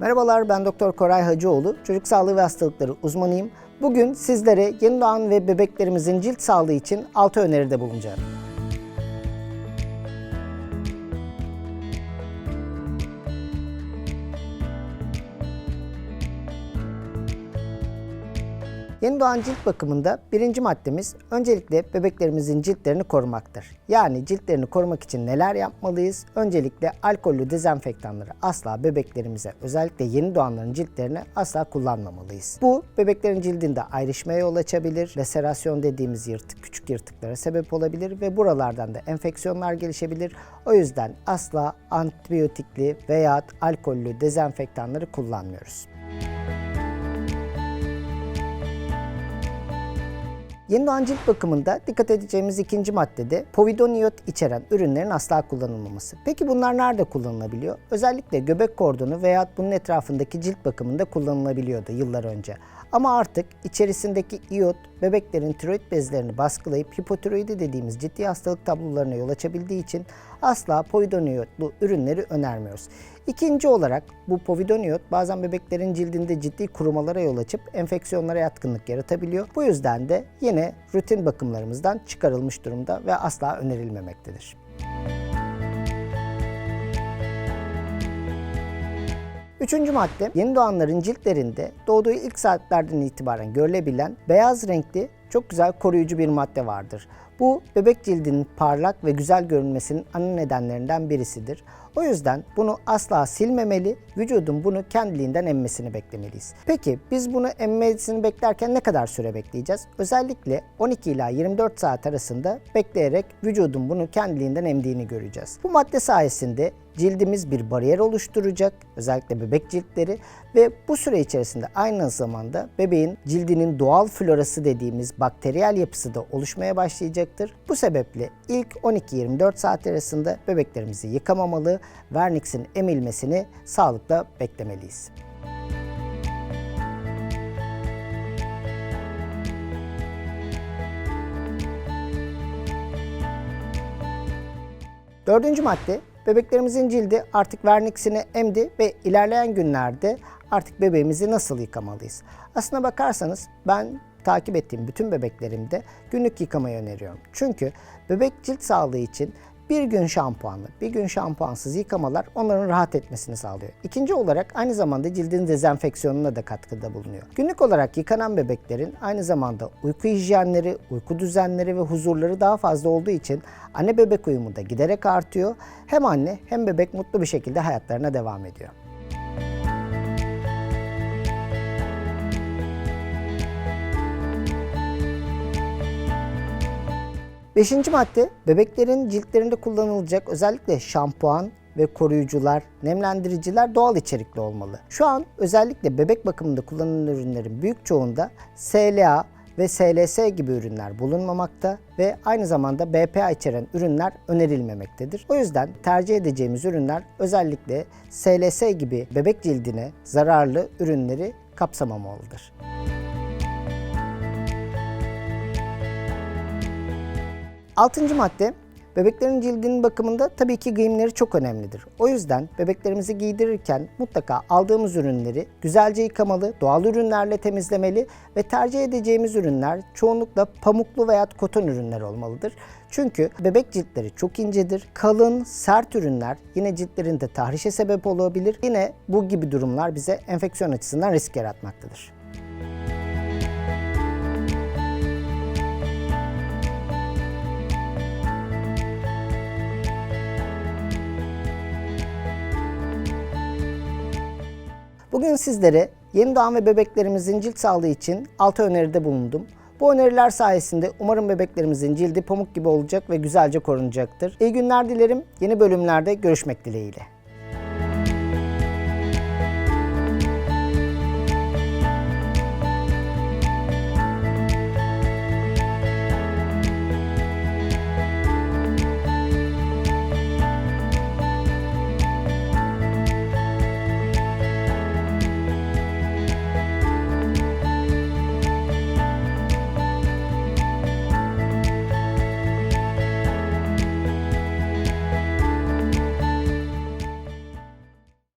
Merhabalar ben Doktor Koray Hacıoğlu. Çocuk sağlığı ve hastalıkları uzmanıyım. Bugün sizlere yeni doğan ve bebeklerimizin cilt sağlığı için 6 öneride bulunacağım. Yeni doğan cilt bakımında birinci maddemiz öncelikle bebeklerimizin ciltlerini korumaktır. Yani ciltlerini korumak için neler yapmalıyız? Öncelikle alkollü dezenfektanları asla bebeklerimize özellikle yeni doğanların ciltlerine asla kullanmamalıyız. Bu bebeklerin cildinde ayrışmaya yol açabilir, laserasyon dediğimiz yırtık, küçük yırtıklara sebep olabilir ve buralardan da enfeksiyonlar gelişebilir. O yüzden asla antibiyotikli veya alkollü dezenfektanları kullanmıyoruz. Yeni doğan cilt bakımında dikkat edeceğimiz ikinci maddede povidoniot içeren ürünlerin asla kullanılmaması. Peki bunlar nerede kullanılabiliyor? Özellikle göbek kordonu veya bunun etrafındaki cilt bakımında kullanılabiliyordu yıllar önce. Ama artık içerisindeki iot bebeklerin tiroid bezlerini baskılayıp hipotiroidi dediğimiz ciddi hastalık tablolarına yol açabildiği için asla povidoniotlu ürünleri önermiyoruz. İkinci olarak bu povidoniot bazen bebeklerin cildinde ciddi kurumalara yol açıp enfeksiyonlara yatkınlık yaratabiliyor. Bu yüzden de yine rutin bakımlarımızdan çıkarılmış durumda ve asla önerilmemektedir. Üçüncü madde, yeni doğanların ciltlerinde doğduğu ilk saatlerden itibaren görülebilen beyaz renkli çok güzel koruyucu bir madde vardır. Bu bebek cildinin parlak ve güzel görünmesinin ana nedenlerinden birisidir. O yüzden bunu asla silmemeli, vücudun bunu kendiliğinden emmesini beklemeliyiz. Peki biz bunu emmesini beklerken ne kadar süre bekleyeceğiz? Özellikle 12 ila 24 saat arasında bekleyerek vücudun bunu kendiliğinden emdiğini göreceğiz. Bu madde sayesinde cildimiz bir bariyer oluşturacak, özellikle bebek ciltleri ve bu süre içerisinde aynı zamanda bebeğin cildinin doğal florası dediğimiz bakteriyel yapısı da oluşmaya başlayacaktır. Bu sebeple ilk 12-24 saat arasında bebeklerimizi yıkamamalı, vernixin emilmesini sağlıkla beklemeliyiz. Dördüncü madde, bebeklerimizin cildi artık vernixini emdi ve ilerleyen günlerde artık bebeğimizi nasıl yıkamalıyız? Aslına bakarsanız ben takip ettiğim bütün bebeklerimde günlük yıkamayı öneriyorum. Çünkü bebek cilt sağlığı için bir gün şampuanlı, bir gün şampuansız yıkamalar onların rahat etmesini sağlıyor. İkinci olarak aynı zamanda cildin dezenfeksiyonuna da katkıda bulunuyor. Günlük olarak yıkanan bebeklerin aynı zamanda uyku hijyenleri, uyku düzenleri ve huzurları daha fazla olduğu için anne bebek uyumu da giderek artıyor. Hem anne hem bebek mutlu bir şekilde hayatlarına devam ediyor. Beşinci madde bebeklerin ciltlerinde kullanılacak özellikle şampuan ve koruyucular, nemlendiriciler doğal içerikli olmalı. Şu an özellikle bebek bakımında kullanılan ürünlerin büyük çoğunda SLA ve SLS gibi ürünler bulunmamakta ve aynı zamanda BPA içeren ürünler önerilmemektedir. O yüzden tercih edeceğimiz ürünler özellikle SLS gibi bebek cildine zararlı ürünleri kapsamamalıdır. Altıncı madde, bebeklerin cildinin bakımında tabii ki giyimleri çok önemlidir. O yüzden bebeklerimizi giydirirken mutlaka aldığımız ürünleri güzelce yıkamalı, doğal ürünlerle temizlemeli ve tercih edeceğimiz ürünler çoğunlukla pamuklu veya koton ürünler olmalıdır. Çünkü bebek ciltleri çok incedir. Kalın, sert ürünler yine ciltlerinde tahrişe sebep olabilir. Yine bu gibi durumlar bize enfeksiyon açısından risk yaratmaktadır. Bugün sizlere yeni doğan ve bebeklerimizin cilt sağlığı için 6 öneride bulundum. Bu öneriler sayesinde umarım bebeklerimizin cildi pamuk gibi olacak ve güzelce korunacaktır. İyi günler dilerim. Yeni bölümlerde görüşmek dileğiyle.